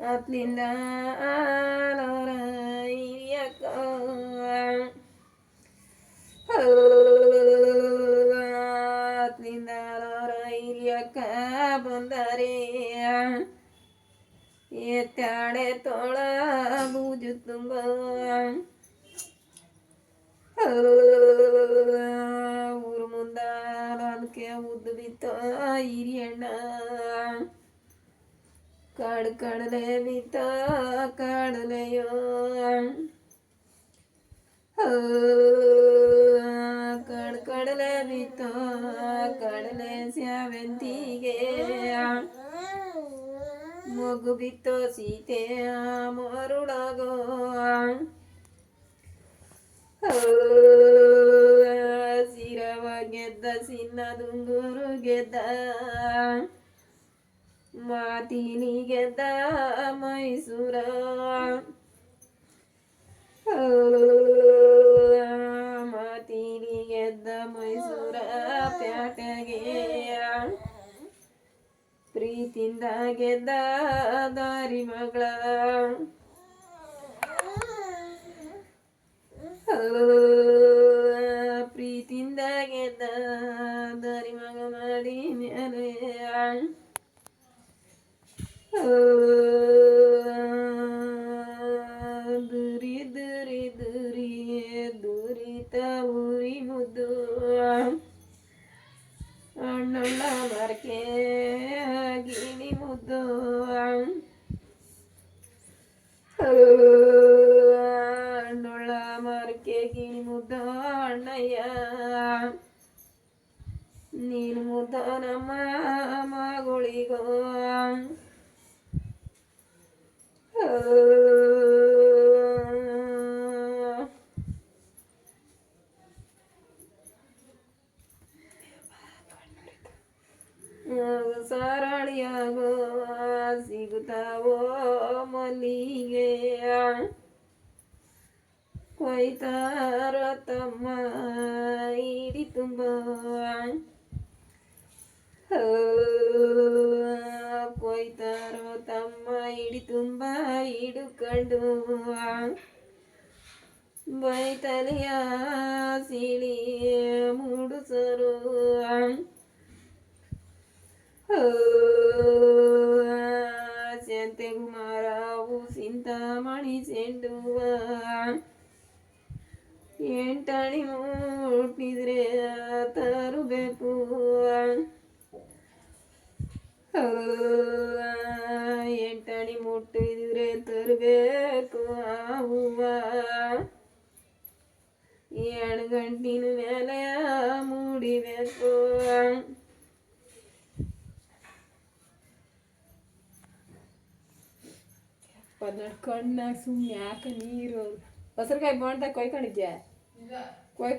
أطلل على رأيك أطلل على رأيك بندري ಎತ್ತಾಡೆ ತೋಳ ಬೂಜು ತುಂಬ ಮುಂದ ಅದಕ್ಕೆ ಉದ್ದು ಬಿತ್ತ ಹಿರಿಯಣ್ಣ ಕಾಡು ಕಡಲೆ ಬಿತ್ತ ಕಡಲೆಯೋ ಕಾಡು ಕಡಲೆ ಬಿತ್ತ ಕಡಲೆ ಸ್ಯಾವಂತಿಗೆ ಮಗು ಬಿತ್ತೋ ಸೀತೆ ಮರುಳಗೋ ದುಂಗುರು ಗೆದ್ದ ಮಾತಿನಿ ಗೆದ್ದ ಮೈಸೂರ. ಮಾತಿನಿ ಗೆದ್ದ ಮೈಸೂರ ಪ್ಯಾಟೆಗೆ. ಪ್ರೀತಿಯಿಂದ ಗೆದ್ದ ದಾರಿ ಮಗಳ. ಪ್ರೀತಿಯಿಂದ ಗೆದ್ದ ದುರಿ ದುರಿ ದುರಿ ದುರಿತ ಉರಿ ಮುದ್ದು. ಅಣ್ಣುಳ್ಳ ಮರಕೆ ಗಿಣಿ ಮುದ್ದು. ಅಣ್ಣುಳ್ಳ ಮರಕೆ ಗಿಣಿ ಅಣ್ಣಯ್ಯ. ನೀನು ಮಗಳಿಗೋ. ಸರಳಿಯಾಗೋ ಸಿಗುತ್ತಾವೋ ಮಲ್ಲಿಗೆ? ಕೊಯ್ತಾರ ತಮ್ಮ ತುಂಬ. ಕೊಯ್ತಾರೋ ತಮ್ಮ ಇಡಿ ತುಂಬ ಹಿಡುಕೊಂಡು ಬೈತಲೆಯ ಸಿಳಿ ಮೂಡುಸರು ಸಂತೆಗುಮಾರವು ಸಿಂತಾಮಣಿ ಚೆಂಡುವ ಎಂಟಣಿ ಮುಟ್ಟಿದ್ರೆ ತರಬೇಕು ಎಂಟಣಿ ಮುಟ್ಟಿದ್ರೆ ತರಬೇಕು ಹೂವ ಏಳು ಗಂಟಿನ ಮೇಲೆ ಮೂಡಿಬೇಕು ಕಣ್ಣಾಗ ಸುಮ್ಮನೆ ಯಾಕೆ ನೀರು ಹಸ್ರಕಾಯಿ ಮಾಡ್ದಾಗ ಕೊಯ್ಕೊಂಡಿದ್ಯಾ ಕೊಯ್ಕೊಂಡು